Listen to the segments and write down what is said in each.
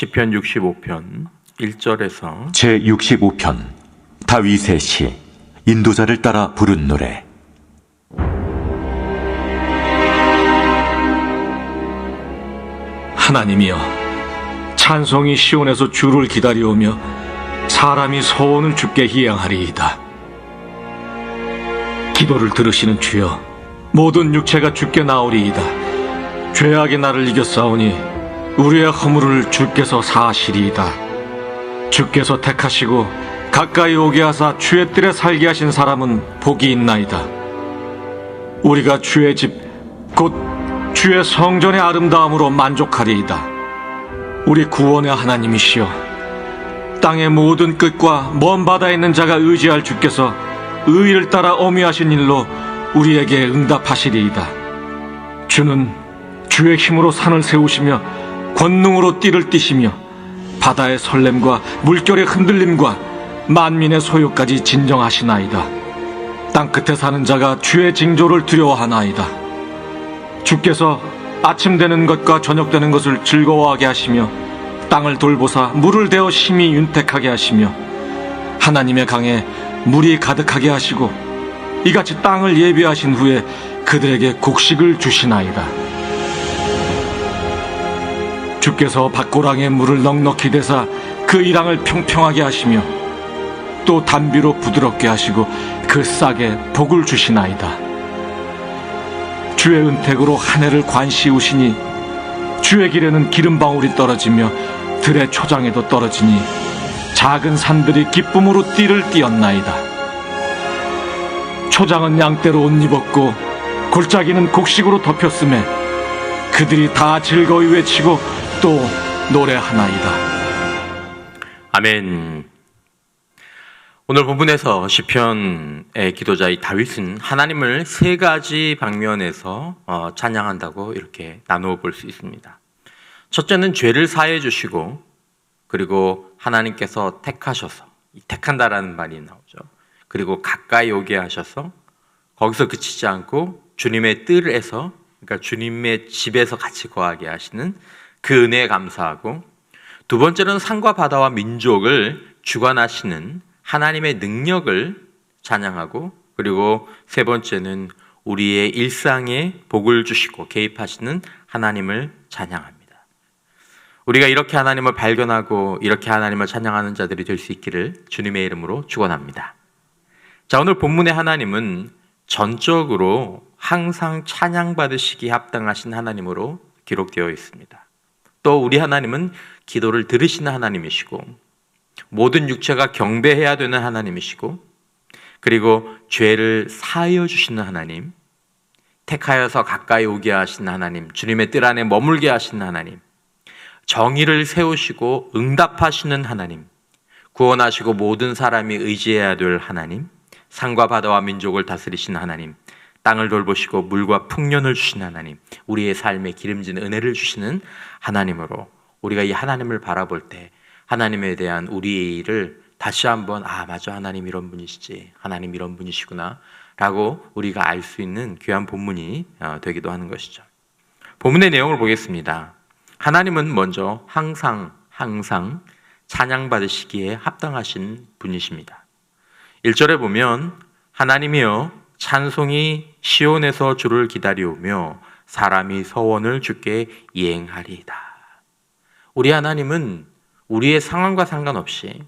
시편 65편 1절에서 제 65편 다윗의 시 인도자를 따라 부른 노래 하나님이여 찬송이 시온에서 주를 기다려오며 사람이 소원을 주께 희양하리이다. 기도를 들으시는 주여 모든 육체가 주께 나오리이다. 죄악의 나를 이겼사오니 우리의 허물을 주께서 사하시리이다. 주께서 택하시고 가까이 오게 하사 주의 뜰에 살게 하신 사람은 복이 있나이다. 우리가 주의 집 곧 주의 성전의 아름다움으로 만족하리이다. 우리 구원의 하나님이시여 땅의 모든 끝과 먼 바다에 있는 자가 의지할 주께서 의를 따라 어미하신 일로 우리에게 응답하시리이다. 주는 주의 힘으로 산을 세우시며 권능으로 띠를 띠시며 바다의 설렘과 물결의 흔들림과 만민의 소유까지 진정하시나이다. 땅 끝에 사는 자가 주의 징조를 두려워하나이다. 주께서 아침 되는 것과 저녁 되는 것을 즐거워하게 하시며 땅을 돌보사 물을 대어 심히 윤택하게 하시며 하나님의 강에 물이 가득하게 하시고 이같이 땅을 예비하신 후에 그들에게 곡식을 주시나이다. 주께서 밭고랑에 물을 넉넉히 대사 그 이랑을 평평하게 하시며 또 단비로 부드럽게 하시고 그 싹에 복을 주시나이다. 주의 은택으로 한 해를 관시우시니 주의 길에는 기름방울이 떨어지며 들의 초장에도 떨어지니 작은 산들이 기쁨으로 띠를 띠었나이다. 초장은 양떼로 옷 입었고 골짜기는 곡식으로 덮였음에 그들이 다 즐거이 외치고 또 노래하나이다. 아멘. 오늘 본문에서 시편의 기도자의 다윗은 하나님을 세 가지 방면에서 어, 찬양한다고 이렇게 나누어 볼 수 있습니다. 첫째는 죄를 사해 주시고 그리고 하나님께서 택하셔서 이 택한다라는 말이 나오죠. 그리고 가까이 오게 하셔서 거기서 그치지 않고 주님의 뜰에서 그러니까 주님의 집에서 같이 거하게 하시는 그 은혜에 감사하고 두 번째는 산과 바다와 민족을 주관하시는 하나님의 능력을 찬양하고 그리고 세 번째는 우리의 일상에 복을 주시고 개입하시는 하나님을 찬양합니다. 우리가 이렇게 하나님을 발견하고 이렇게 하나님을 찬양하는 자들이 될 수 있기를 주님의 이름으로 축원합니다. 자, 오늘 본문의 하나님은 전적으로 항상 찬양받으시기 합당하신 하나님으로 기록되어 있습니다. 또 우리 하나님은 기도를 들으시는 하나님이시고 모든 육체가 경배해야 되는 하나님이시고 그리고 죄를 사하여 주시는 하나님, 택하여서 가까이 오게 하신 하나님, 주님의 뜰 안에 머물게 하시는 하나님, 정의를 세우시고 응답하시는 하나님, 구원하시고 모든 사람이 의지해야 될 하나님, 산과 바다와 민족을 다스리신 하나님, 땅을 돌보시고 물과 풍년을 주신 하나님, 우리의 삶에 기름진 은혜를 주시는 하나님으로 우리가 이 하나님을 바라볼 때 하나님에 대한 우리의 일을 다시 한번 아 맞아 하나님 이런 분이시지 하나님 이런 분이시구나라고 우리가 알 수 있는 귀한 본문이 어, 되기도 하는 것이죠. 본문의 내용을 보겠습니다. 하나님은 먼저 항상 항상 찬양 받으시기에 합당하신 분이십니다. 1절에 보면 하나님이여 찬송이 시온에서 주를 기다리오며 사람이 서원을 주께 이행하리이다. 우리 하나님은 우리의 상황과 상관없이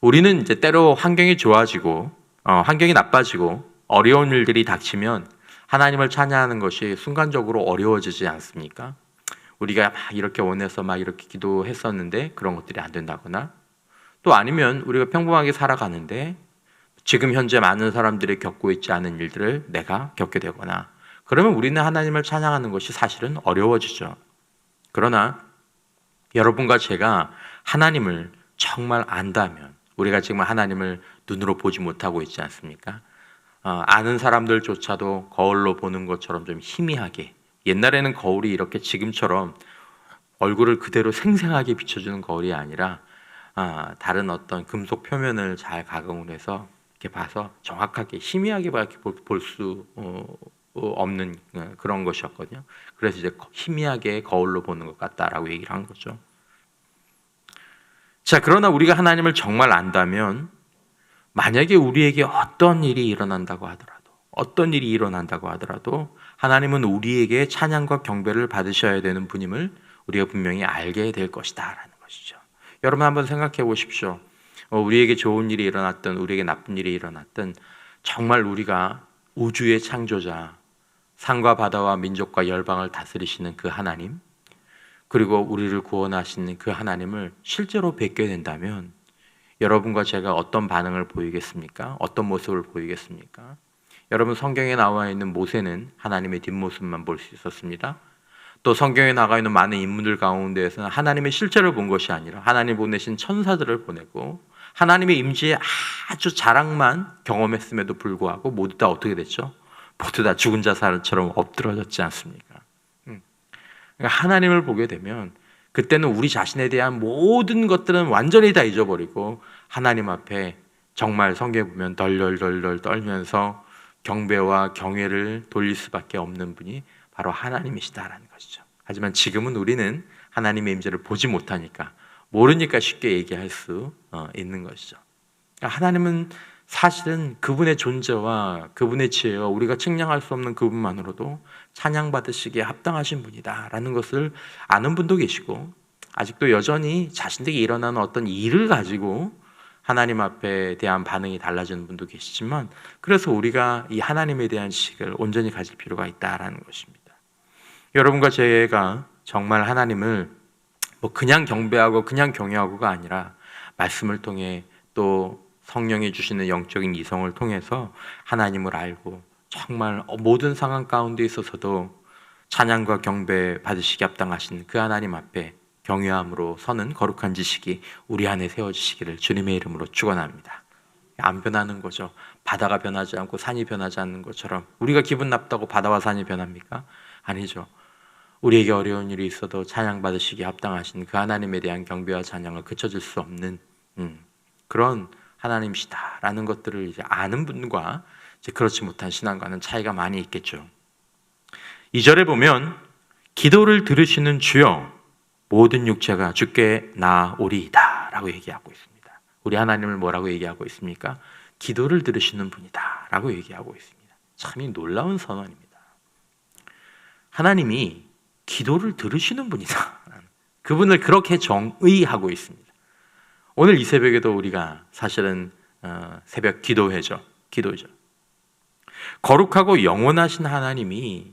우리는 이제 때로 환경이 좋아지고 어, 환경이 나빠지고 어려운 일들이 닥치면 하나님을 찬양하는 것이 순간적으로 어려워지지 않습니까? 우리가 막 이렇게 원해서 막 이렇게 기도했었는데 그런 것들이 안 된다거나 또 아니면 우리가 평범하게 살아가는데 지금 현재 많은 사람들이 겪고 있지 않은 일들을 내가 겪게 되거나 그러면 우리는 하나님을 찬양하는 것이 사실은 어려워지죠. 그러나 여러분과 제가 하나님을 정말 안다면 우리가 지금 하나님을 눈으로 보지 못하고 있지 않습니까? 어, 아는 사람들조차도 거울로 보는 것처럼 좀 희미하게 옛날에는 거울이 이렇게 지금처럼 얼굴을 그대로 생생하게 비춰주는 거울이 아니라 아, 다른 어떤 금속 표면을 잘 가공을 해서 이렇게 봐서 정확하게 희미하게 볼수 없는 어, 그런 것이었거든요. 그래서 이제 희미하게 거울로 보는 것 같다라고 얘기를 한 거죠. 자, 그러나 우리가 하나님을 정말 안다면 만약에 우리에게 어떤 일이 일어난다고 하더라도 어떤 일이 일어난다고 하더라도 하나님은 우리에게 찬양과 경배를 받으셔야 되는 분임을 우리가 분명히 알게 될 것이다라는 것이죠. 여러분 한번 생각해 보십시오. 어, 우리에게 좋은 일이 일어났든 우리에게 나쁜 일이 일어났든 정말 우리가 우주의 창조자, 산과 바다와 민족과 열방을 다스리시는 그 하나님, 그리고 우리를 구원하시는 그 하나님을 실제로 뵙게 된다면 여러분과 제가 어떤 반응을 보이겠습니까? 어떤 모습을 보이겠습니까? 여러분 성경에 나와 있는 모세는 하나님의 뒷모습만 볼 수 있었습니다. 또 성경에 나가 있는 많은 인물들 가운데에서는 하나님의 실체를 본 것이 아니라 하나님 보내신 천사들을 보내고 하나님의 임재에 아주 자랑만 경험했음에도 불구하고 모두 다 어떻게 됐죠? 모두 다 죽은 자살처럼 엎드러졌지 않습니까? 음. 그러니까 하나님을 보게 되면 그때는 우리 자신에 대한 모든 것들은 완전히 다 잊어버리고 하나님 앞에 정말 성경에 보면 덜덜덜덜 떨면서 경배와 경외를 돌릴 수밖에 없는 분이 바로 하나님이시다라는 것이죠. 하지만 지금은 우리는 하나님의 임재를 보지 못하니까 모르니까 쉽게 얘기할 수 어, 있는 것이죠. 그러니까 하나님은 사실은 그분의 존재와 그분의 지혜와 우리가 측량할 수 없는 그분만으로도 찬양받으시기에 합당하신 분이다라는 것을 아는 분도 계시고 아직도 여전히 자신에게 일어나는 어떤 일을 가지고 하나님 앞에 대한 반응이 달라지는 분도 계시지만 그래서 우리가 이 하나님에 대한 지식을 온전히 가질 필요가 있다라는 것입니다. 여러분과 제가 정말 하나님을 뭐 그냥 경배하고 그냥 경외하고가 아니라 말씀을 통해 또 성령이 주시는 영적인 이성을 통해서 하나님을 알고 정말 모든 상황 가운데 있어서도 찬양과 경배 받으시기 합당하신 그 하나님 앞에 경외함으로 서는 거룩한 지식이 우리 안에 세워지시기를 주님의 이름으로 축원합니다. 안 변하는 거죠. 바다가 변하지 않고 산이 변하지 않는 것처럼 우리가 기분 나쁘다고 바다와 산이 변합니까? 아니죠. 우리에게 어려운 일이 있어도 찬양 받으시기 합당하신 그 하나님에 대한 경배와 찬양을 그쳐줄 수 없는 음, 그런 하나님이시다라는 것들을 이제 아는 분과 이제 그렇지 못한 신앙과는 차이가 많이 있겠죠. 2절에 보면 기도를 들으시는 주여 모든 육체가 주께 나오리이다라고 얘기하고 있습니다. 우리 하나님을 뭐라고 얘기하고 있습니까? 기도를 들으시는 분이다라고 얘기하고 있습니다. 참이 놀라운 선언입니다. 하나님이 기도를 들으시는 분이다. 그분을 그렇게 정의하고 있습니다. 오늘 이 새벽에도 우리가 사실은 어, 새벽 기도회죠. 기도죠. 거룩하고 영원하신 하나님이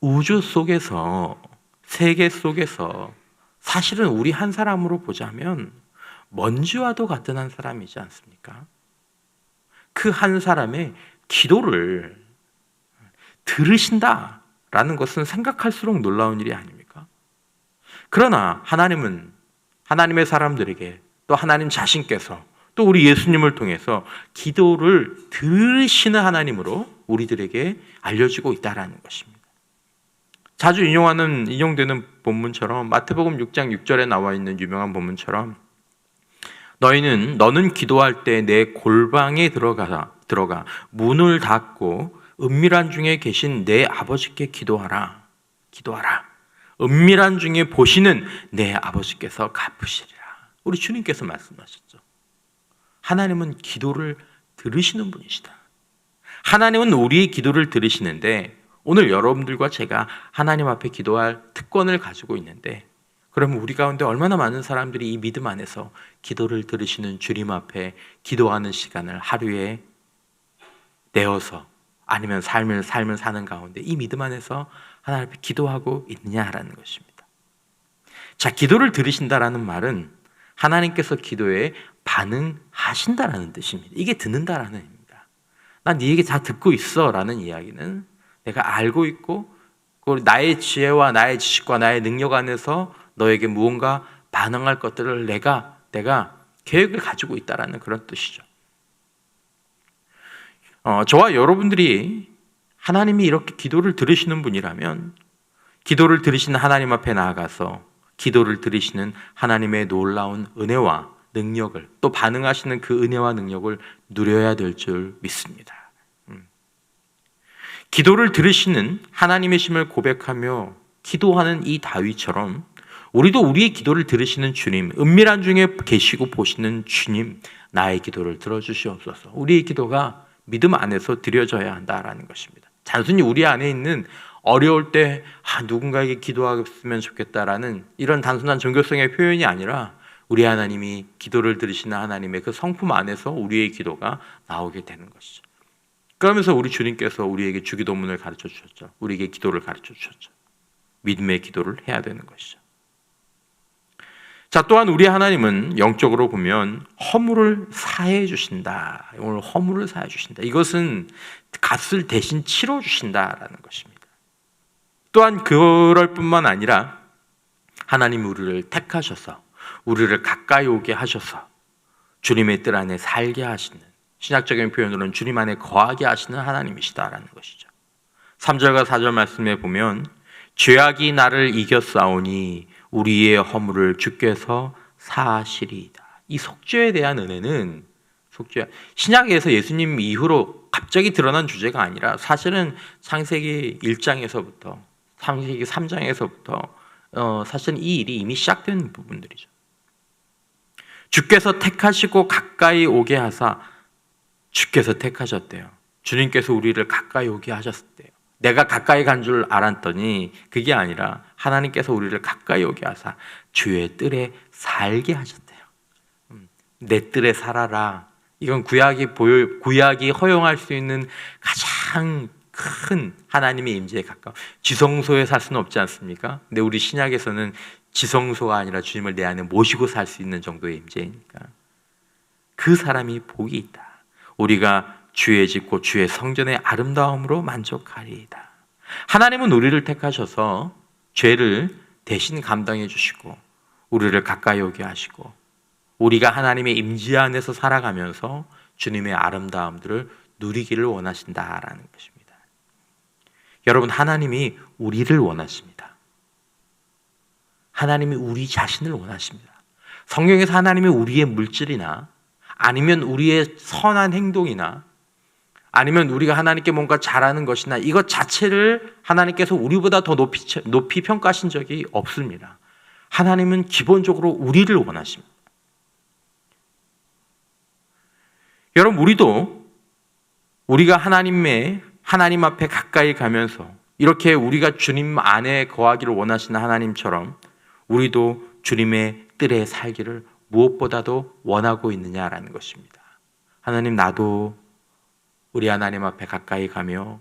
우주 속에서 세계 속에서 사실은 우리 한 사람으로 보자면 먼지와도 같은 한 사람이지 않습니까? 그 한 사람의 기도를 들으신다 라는 것은 생각할수록 놀라운 일이 아닙니까? 그러나 하나님은 하나님의 사람들에게 또 하나님 자신께서 또 우리 예수님을 통해서 기도를 들으시는 하나님으로 우리들에게 알려지고 있다라는 것입니다. 자주 인용하는 인용되는 본문처럼 마태복음 6장 6절에 나와 있는 유명한 본문처럼 너희는 너는 기도할 때 내 골방에 들어가 들어가 문을 닫고 은밀한 중에 계신 내 아버지께 기도하라. 기도하라. 은밀한 중에 보시는 내 아버지께서 갚으시리라. 우리 주님께서 말씀하셨죠. 하나님은 기도를 들으시는 분이시다. 하나님은 우리의 기도를 들으시는데 오늘 여러분들과 제가 하나님 앞에 기도할 특권을 가지고 있는데 그러면 우리 가운데 얼마나 많은 사람들이 이 믿음 안에서 기도를 들으시는 주님 앞에 기도하는 시간을 하루에 내어서 아니면 삶을 삶을 사는 가운데 이 믿음 안에서 하나님 앞에 기도하고 있느냐라는 것입니다. 자, 기도를 들으신다라는 말은 하나님께서 기도에 반응하신다라는 뜻입니다. 이게 듣는다라는 의미입니다. 난 네 얘기 다 듣고 있어라는 이야기는 내가 알고 있고 나의 지혜와 나의 지식과 나의 능력 안에서 너에게 무언가 반응할 것들을 내가 내가 계획을 가지고 있다라는 그런 뜻이죠. 어, 저와 여러분들이 하나님이 이렇게 기도를 들으시는 분이라면 기도를 들으시는 하나님 앞에 나아가서 기도를 들으시는 하나님의 놀라운 은혜와 능력을 또 반응하시는 그 은혜와 능력을 누려야 될 줄 믿습니다. 음. 기도를 들으시는 하나님의 심을 고백하며 기도하는 이 다윗처럼 우리도 우리의 기도를 들으시는 주님, 은밀한 중에 계시고 보시는 주님, 나의 기도를 들어주시옵소서. 우리의 기도가 믿음 안에서 드려져야 한다라는 것입니다. 단순히 우리 안에 있는 어려울 때 아, 누군가에게 기도했으면 좋겠다라는 이런 단순한 종교성의 표현이 아니라 우리 하나님이 기도를 들으시는 하나님의 그 성품 안에서 우리의 기도가 나오게 되는 것이죠. 그러면서 우리 주님께서 우리에게 주기도문을 가르쳐 주셨죠. 우리에게 기도를 가르쳐 주셨죠. 믿음의 기도를 해야 되는 것이죠. 자, 또한 우리 하나님은 영적으로 보면 허물을 사해 주신다. 오늘 허물을 사해 주신다. 이것은 값을 대신 치러 주신다라는 것입니다. 또한 그럴 뿐만 아니라 하나님 우리를 택하셔서 우리를 가까이 오게 하셔서 주님의 뜰 안에 살게 하시는 신학적인 표현으로는 주님 안에 거하게 하시는 하나님이시다라는 것이죠. 3절과 4절 말씀에 보면 죄악이 나를 이겼사오니 우리의 허물을 주께서 사하시리이다. 이 속죄에 대한 은혜는 속죄 신약에서 예수님 이후로 갑자기 드러난 주제가 아니라 사실은 창세기 1장에서부터 창세기 3장에서부터 어, 사실은 이 일이 이미 시작된 부분들이죠. 주께서 택하시고 가까이 오게 하사 주께서 택하셨대요. 주님께서 우리를 가까이 오게 하셨대요. 내가 가까이 간 줄 알았더니 그게 아니라 하나님께서 우리를 가까이 오게 하사 주의 뜰에 살게 하셨대요. 음, 내 뜰에 살아라. 이건 구약이 보여 구약이 허용할 수 있는 가장 큰 하나님의 임재에 가까워. 지성소에 살 수는 없지 않습니까? 근데 우리 신약에서는 지성소가 아니라 주님을 내 안에 모시고 살 수 있는 정도의 임재니까 그 사람이 복이 있다. 우리가 주의 짓고 주의 성전의 아름다움으로 만족하리이다. 하나님은 우리를 택하셔서 죄를 대신 감당해 주시고 우리를 가까이 오게 하시고 우리가 하나님의 임재 안에서 살아가면서 주님의 아름다움들을 누리기를 원하신다라는 것입니다. 여러분 하나님이 우리를 원하십니다. 하나님이 우리 자신을 원하십니다. 성경에서 하나님이 우리의 물질이나 아니면 우리의 선한 행동이나 아니면 우리가 하나님께 뭔가 잘하는 것이나 이것 자체를 하나님께서 우리보다 더 높이, 높이 평가하신 적이 없습니다. 하나님은 기본적으로 우리를 원하십니다. 여러분, 우리도 우리가 하나님의 하나님 앞에 가까이 가면서 이렇게 우리가 주님 안에 거하기를 원하시는 하나님처럼 우리도 주님의 뜰에 살기를 무엇보다도 원하고 있느냐라는 것입니다. 하나님 나도 우리 하나님 앞에 가까이 가며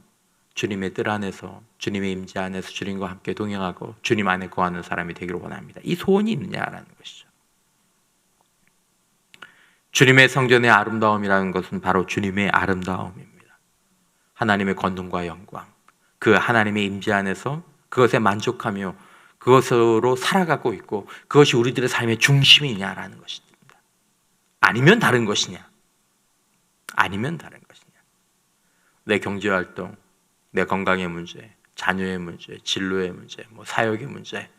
주님의 뜰 안에서 주님의 임재 안에서 주님과 함께 동행하고 주님 안에 거하는 사람이 되기를 원합니다. 이 소원이 있느냐라는 것이죠. 주님의 성전의 아름다움이라는 것은 바로 주님의 아름다움입니다. 하나님의 권능과 영광, 그 하나님의 임재 안에서 그것에 만족하며 그것으로 살아가고 있고 그것이 우리들의 삶의 중심이냐라는 것입니다. 아니면 다른 것이냐? 아니면 다른? 내 경제 활동, 내 건강의 문제, 자녀의 문제, 진로의 문제, 뭐 사역의 문제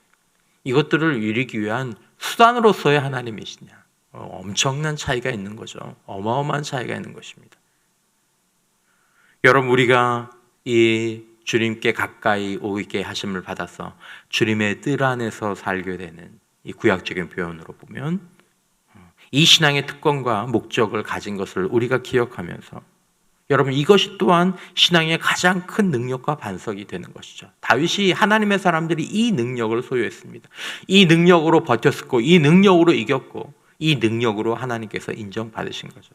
이것들을 이루기 위한 수단으로서의 하나님이시냐? 어, 엄청난 차이가 있는 거죠. 어마어마한 차이가 있는 것입니다. 여러분 우리가 이 주님께 가까이 오게 하심을 받아서 주님의 뜰 안에서 살게 되는 이 구약적인 표현으로 보면 이 신앙의 특권과 목적을 가진 것을 우리가 기억하면서 여러분 이것이 또한 신앙의 가장 큰 능력과 반석이 되는 것이죠. 다윗이 하나님의 사람들이 이 능력을 소유했습니다. 이 능력으로 버텼고 이 능력으로 이겼고 이 능력으로 하나님께서 인정받으신 거죠.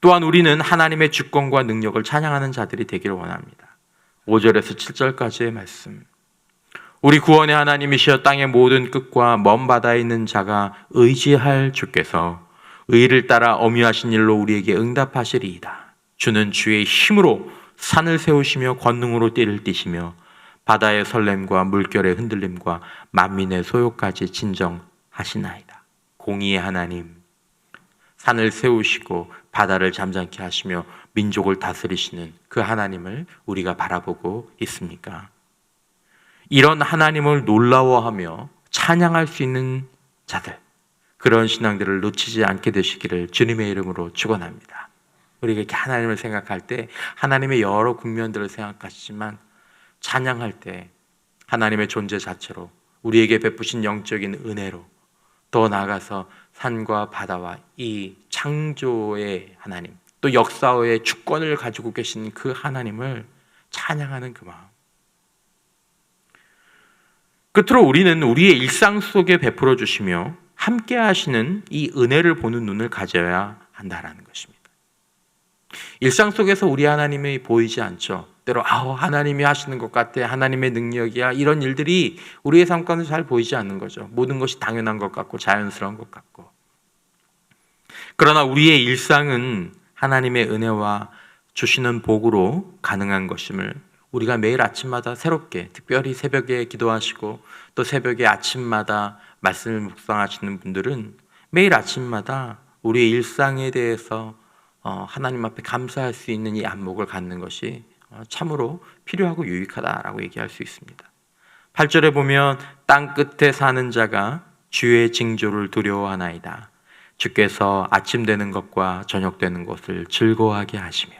또한 우리는 하나님의 주권과 능력을 찬양하는 자들이 되기를 원합니다. 5절에서 7절까지의 말씀. 우리 구원의 하나님이시여 땅의 모든 끝과 먼 바다에 있는 자가 의지할 주께서 의를 따라 엄유하신 일로 우리에게 응답하시리이다. 주는 주의 힘으로 산을 세우시며 권능으로 띠를 띠시며 바다의 설렘과 물결의 흔들림과 만민의 소요까지 진정하시나이다. 공의의 하나님, 산을 세우시고 바다를 잠잠케 하시며 민족을 다스리시는 그 하나님을 우리가 바라보고 있습니까? 이런 하나님을 놀라워하며 찬양할 수 있는 자들, 그런 신앙들을 놓치지 않게 되시기를 주님의 이름으로 축원합니다. 우리가 이렇게 하나님을 생각할 때 하나님의 여러 국면들을 생각하시지만 찬양할 때 하나님의 존재 자체로 우리에게 베푸신 영적인 은혜로 더 나아가서 산과 바다와 이 창조의 하나님 또 역사의 주권을 가지고 계신 그 하나님을 찬양하는 그 마음. 끝으로 우리는 우리의 일상 속에 베풀어 주시며 함께 하시는 이 은혜를 보는 눈을 가져야 한다라는 것입니다. 일상 속에서 우리 하나님이 보이지 않죠. 때로 아우 하나님이 하시는 것 같아. 하나님의 능력이야. 이런 일들이 우리의 삶 가운데 잘 보이지 않는 거죠. 모든 것이 당연한 것 같고 자연스러운 것 같고. 그러나 우리의 일상은 하나님의 은혜와 주시는 복으로 가능한 것임을 우리가 매일 아침마다 새롭게 특별히 새벽에 기도하시고 또 새벽에 아침마다 말씀을 묵상하시는 분들은 매일 아침마다 우리의 일상에 대해서 어, 하나님 앞에 감사할 수 있는 이 안목을 갖는 것이 어, 참으로 필요하고 유익하다라고 얘기할 수 있습니다. 8절에 보면 땅 끝에 사는 자가 주의 징조를 두려워하나이다. 주께서 아침 되는 것과 저녁 되는 것을 즐거워하게 하시며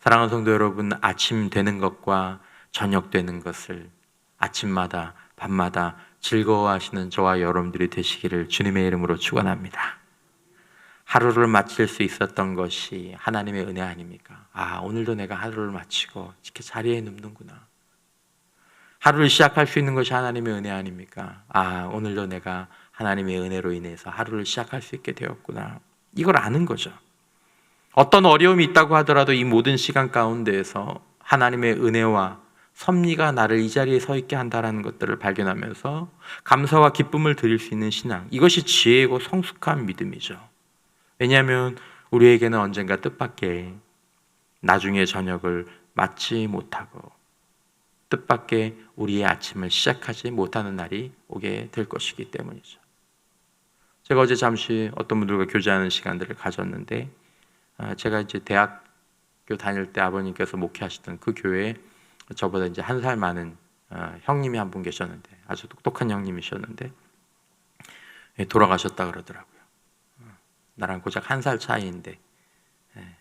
사랑하는 성도 여러분 아침 되는 것과 저녁 되는 것을 아침마다 밤마다 즐거워하시는 저와 여러분들이 되시기를 주님의 이름으로 축원합니다. 하루를 마칠 수 있었던 것이 하나님의 은혜 아닙니까? 아, 오늘도 내가 하루를 마치고 이렇게 자리에 눕는구나. 하루를 시작할 수 있는 것이 하나님의 은혜 아닙니까? 아, 오늘도 내가 하나님의 은혜로 인해서 하루를 시작할 수 있게 되었구나. 이걸 아는 거죠. 어떤 어려움이 있다고 하더라도 이 모든 시간 가운데에서 하나님의 은혜와 섭리가 나를 이 자리에 서 있게 한다라는 것들을 발견하면서 감사와 기쁨을 드릴 수 있는 신앙. 이것이 지혜고 성숙한 믿음이죠. 왜냐하면 우리에게는 언젠가 뜻밖의 나중에 저녁을 맞지 못하고 뜻밖의 우리의 아침을 시작하지 못하는 날이 오게 될 것이기 때문이죠. 제가 어제 잠시 어떤 분들과 교제하는 시간들을 가졌는데 아, 제가 이제 대학교 다닐 때 아버님께서 목회하시던 그 교회에 저보다 이제 한 살 많은 어, 형님이 한 분 계셨는데 아주 똑똑한 형님이셨는데 예, 돌아가셨다 그러더라고요. 어, 나랑 고작 한 살 차이인데 예.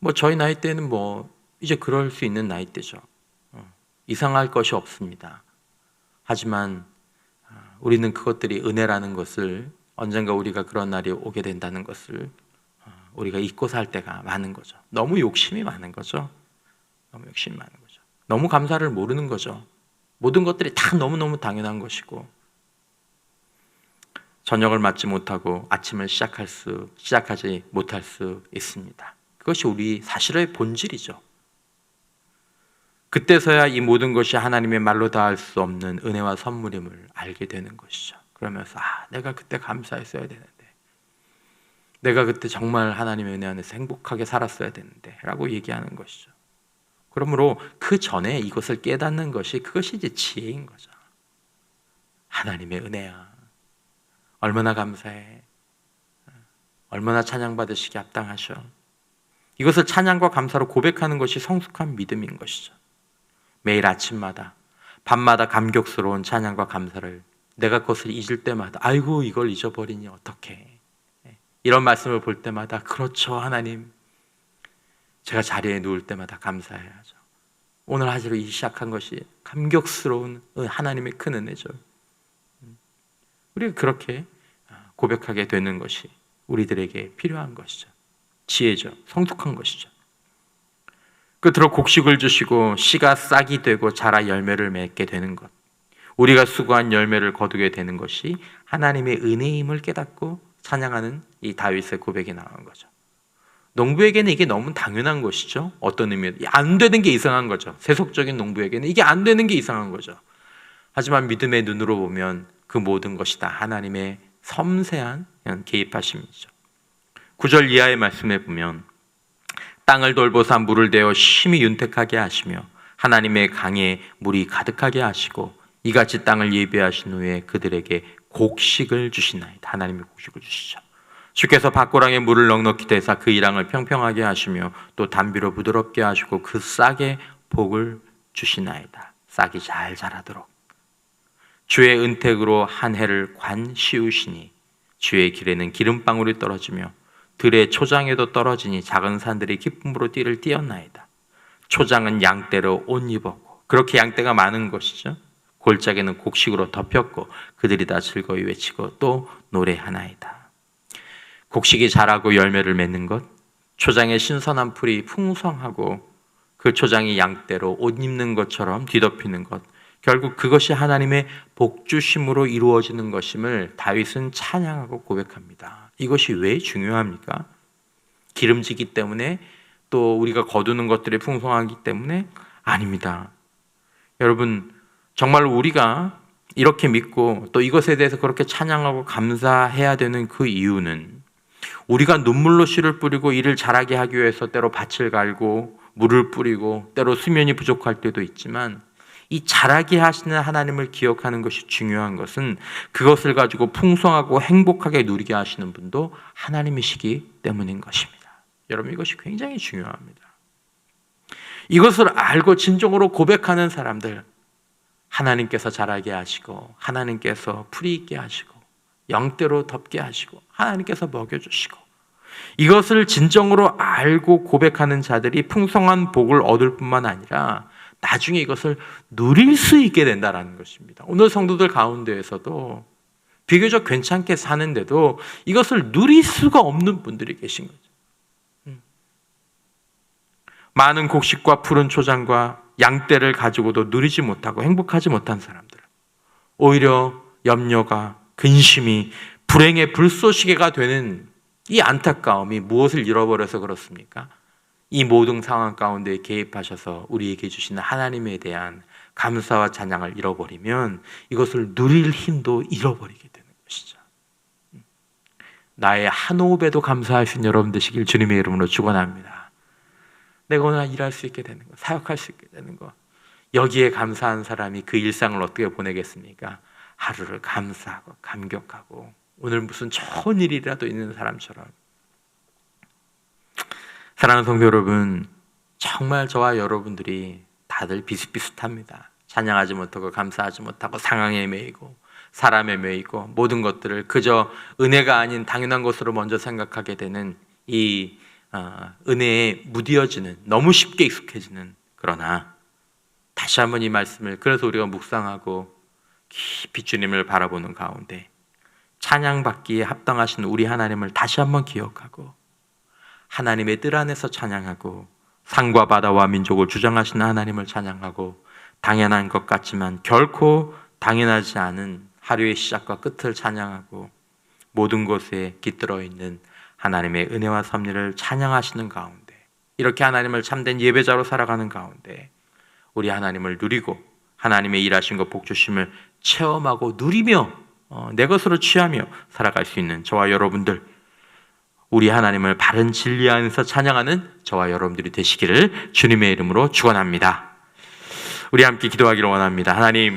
뭐 저희 나이 때는 뭐 이제 그럴 수 있는 나이대죠. 어, 이상할 것이 없습니다. 하지만 아, 우리는 그것들이 은혜라는 것을 언젠가 우리가 그런 날이 오게 된다는 것을 어, 우리가 잊고 살 때가 많은 거죠. 너무 욕심이 많은 거죠. 너무 욕심이 많은 거죠. 너무 감사를 모르는 거죠. 모든 것들이 다 너무너무 당연한 것이고 저녁을 맞지 못하고 아침을 시작할 수 시작하지 못할 수 있습니다. 그것이 우리 사실의 본질이죠. 그때서야 이 모든 것이 하나님의 말로 다 할 수 없는 은혜와 선물임을 알게 되는 것이죠. 그러면서 아, 내가 그때 감사했어야 되는데. 내가 그때 정말 하나님의 은혜 안에서 행복하게 살았어야 되는데라고 얘기하는 것이죠. 그러므로 그 전에 이것을 깨닫는 것이 그것이 이제 지혜인 거죠. 하나님의 은혜야. 얼마나 감사해. 얼마나 찬양받으시기 합당하셔. 이것을 찬양과 감사로 고백하는 것이 성숙한 믿음인 것이죠. 매일 아침마다 밤마다 감격스러운 찬양과 감사를 내가 그것을 잊을 때마다 아이고 이걸 잊어버리니 어떡해. 이런 말씀을 볼 때마다 그렇죠 하나님. 제가 자리에 누울 때마다 감사해야죠. 오늘 하루 이 시작한 것이 감격스러운 하나님의 큰 은혜죠. 우리가 그렇게 고백하게 되는 것이 우리들에게 필요한 것이죠. 지혜죠. 성숙한 것이죠. 끝으로 곡식을 주시고 씨가 싹이 되고 자라 열매를 맺게 되는 것. 우리가 수고한 열매를 거두게 되는 것이 하나님의 은혜임을 깨닫고 찬양하는 이 다윗의 고백이 나온 거죠. 농부에게는 이게 너무 당연한 것이죠. 어떤 의미에서 안 되는 게 이상한 거죠. 세속적인 농부에게는 이게 안 되는 게 이상한 거죠. 하지만 믿음의 눈으로 보면 그 모든 것이 다 하나님의 섬세한 개입하심이죠. 9절 이하의 말씀에 보면 땅을 돌보사 물을 대어 심히 윤택하게 하시며 하나님의 강에 물이 가득하게 하시고 이같이 땅을 예비하신 후에 그들에게 곡식을 주시나이다. 하나님의 곡식을 주시죠. 주께서 밭고랑에 물을 넉넉히 대사 그 이랑을 평평하게 하시며 또 담비로 부드럽게 하시고 그 싹에 복을 주시나이다. 싹이 잘 자라도록. 주의 은택으로 한 해를 관 씌우시니 주의 길에는 기름방울이 떨어지며 들의 초장에도 떨어지니 작은 산들이 기쁨으로 띠를 띄었나이다. 초장은 양떼로 옷 입었고 그렇게 양떼가 많은 것이죠. 골짜기는 곡식으로 덮였고 그들이 다 즐거이 외치고 또 노래하나이다. 곡식이 자라고 열매를 맺는 것, 초장의 신선한 풀이 풍성하고 그 초장이 양떼로 옷 입는 것처럼 뒤덮이는 것, 결국 그것이 하나님의 복주심으로 이루어지는 것임을 다윗은 찬양하고 고백합니다. 이것이 왜 중요합니까? 기름지기 때문에 또 우리가 거두는 것들이 풍성하기 때문에 아닙니다. 여러분 정말 우리가 이렇게 믿고 또 이것에 대해서 그렇게 찬양하고 감사해야 되는 그 이유는 우리가 눈물로 씨를 뿌리고 이를 자라게 하기 위해서 때로 밭을 갈고 물을 뿌리고 때로 수면이 부족할 때도 있지만 이 자라게 하시는 하나님을 기억하는 것이 중요한 것은 그것을 가지고 풍성하고 행복하게 누리게 하시는 분도 하나님이시기 때문인 것입니다. 여러분 이것이 굉장히 중요합니다. 이것을 알고 진정으로 고백하는 사람들 하나님께서 자라게 하시고 하나님께서 풀이 있게 하시고 영대로 덮게 하시고 하나님께서 먹여 주시고 이것을 진정으로 알고 고백하는 자들이 풍성한 복을 얻을 뿐만 아니라 나중에 이것을 누릴 수 있게 된다라는 것입니다. 오늘 성도들 가운데에서도 비교적 괜찮게 사는데도 이것을 누릴 수가 없는 분들이 계신 거죠. 음. 많은 곡식과 푸른 초장과 양떼를 가지고도 누리지 못하고 행복하지 못한 사람들. 오히려 염려가 근심이 불행의 불쏘시개가 되는 이 안타까움이 무엇을 잃어버려서 그렇습니까? 이 모든 상황 가운데 개입하셔서 우리에게 주시는 하나님에 대한 감사와 찬양을 잃어버리면 이것을 누릴 힘도 잃어버리게 되는 것이죠. 나의 한 호흡에도 감사하신 여러분 되시길 주님의 이름으로 축원합니다. 내가 오늘 일할 수 있게 되는 거, 사역할 수 있게 되는 거. 여기에 감사한 사람이 그 일상을 어떻게 보내겠습니까? 하루를 감사하고 감격하고 오늘 무슨 좋은 일이라도 있는 사람처럼 사랑하는 성도 여러분, 정말 저와 여러분들이 다들 비슷비슷합니다. 찬양하지 못하고 감사하지 못하고 상황에 매이고 사람에 매이고 모든 것들을 그저 은혜가 아닌 당연한 것으로 먼저 생각하게 되는 이 어, 은혜에 무디어지는 너무 쉽게 익숙해지는 그러나 다시 한번 이 말씀을 그래서 우리가 묵상하고 깊이 주님을 바라보는 가운데 찬양받기에 합당하신 우리 하나님을 다시 한번 기억하고 하나님의 뜰 안에서 찬양하고 산과 바다와 민족을 주장하시는 하나님을 찬양하고 당연한 것 같지만 결코 당연하지 않은 하루의 시작과 끝을 찬양하고 모든 것에 깃들어 있는 하나님의 은혜와 섭리를 찬양하시는 가운데 이렇게 하나님을 참된 예배자로 살아가는 가운데 우리 하나님을 누리고 하나님의 일하신 것 복주심을 체험하고 누리며 어, 내 것으로 취하며 살아갈 수 있는 저와 여러분들 우리 하나님을 바른 진리 안에서 찬양하는 저와 여러분들이 되시기를 주님의 이름으로 축원합니다. 우리 함께 기도하기를 원합니다. 하나님